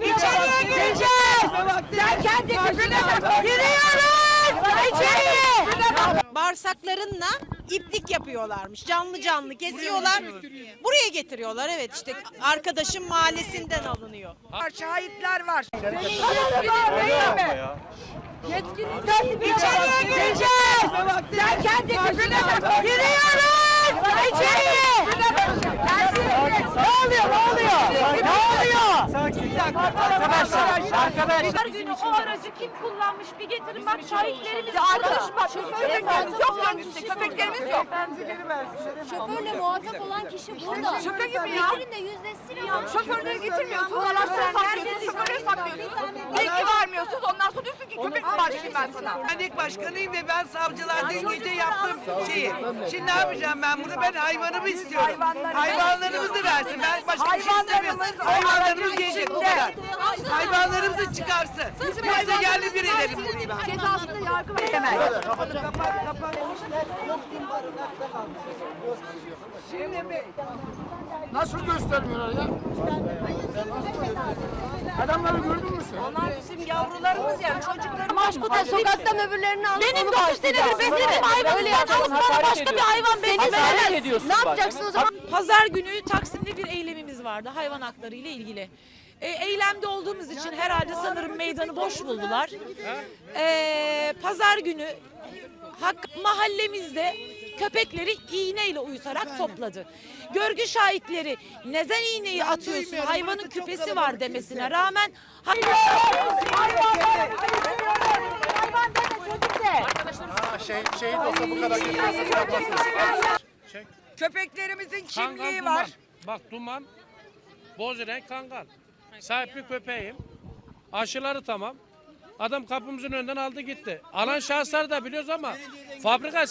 İçeriye gireceğiz. Sen kendi kızına Giriyoruz. İçeriye. bağırsaklarınla iplik yapıyorlarmış. Canlı canlı kesiyorlar. Buraya getiriyorlar evet işte arkadaşım mahallesinden alınıyor. Şahitler var. İçeriye gireceğiz. Sen kendi kızına Giriyoruz. İçeriye. Ne oluyor? Ne oluyor? Ne oluyor? Her günü o aracı kim kullanmış bir getirin bak şahitlerimiz Arkadaşım bak şoförlerimiz yok kendisi. Köpeklerimiz yok. Şoförle muhatap olan kişi burada. Şaka gibi ya. Getirin de yüzleşsin ama. Şoförleri getirmiyorsunuz, araçları saklıyorsunuz, şoförleri saklıyorsunuz. Bilgi vermiyorsunuz, ondan sonra diyorsun ki köpek mi başlayayım ben sana? Ben ilk başkanıyım ve ben savcılar dün gece yaptım şeyi. Şimdi ne yapacağım ben burada? Ben hayvanımı istiyorum. Hayvanlarımızı versin. Ben başka bir şey istemiyorum. Hayvanlarımız Hayvanlarımız aracın gelecek bu içinde. kadar. Hayvanlarımızı çıkarsın. Yoksa geldi bir edelim burayı bak. Cezasını yargı veremez. Nasıl göstermiyorlar ya? Adamları gördün mü sen? Onlar bizim yavrularımız yani çocuklarımız. Aşkıda sokaktan öbürlerini alıp Benim onu 9 başlayacağız. senedir beslediğim hayvanı sen alıp bana başka bir hayvan beslemediniz. Ne yapacaksın o zaman? Pazar günü Taksim'de bir eylemimiz vardı hayvan hakları ile ilgili. E, eylemde olduğumuz için herhalde sanırım meydanı boş buldular. E, Pazar günü hak, mahallemizde köpekleri iğneyle uyutarak topladı. Görgü şahitleri neden iğneyi atıyorsun hayvanın küpesi var demesine rağmen ha- Şey, şehit olsa bu kadar getirmesi yapmasın. Köpeklerimizin Kangal kimliği duman. var. Bak duman. Boz renk kangal. Sahipli köpeğim. Aşıları tamam. Adam kapımızın önünden aldı gitti. Alan şahısları da biliyoruz ama fabrika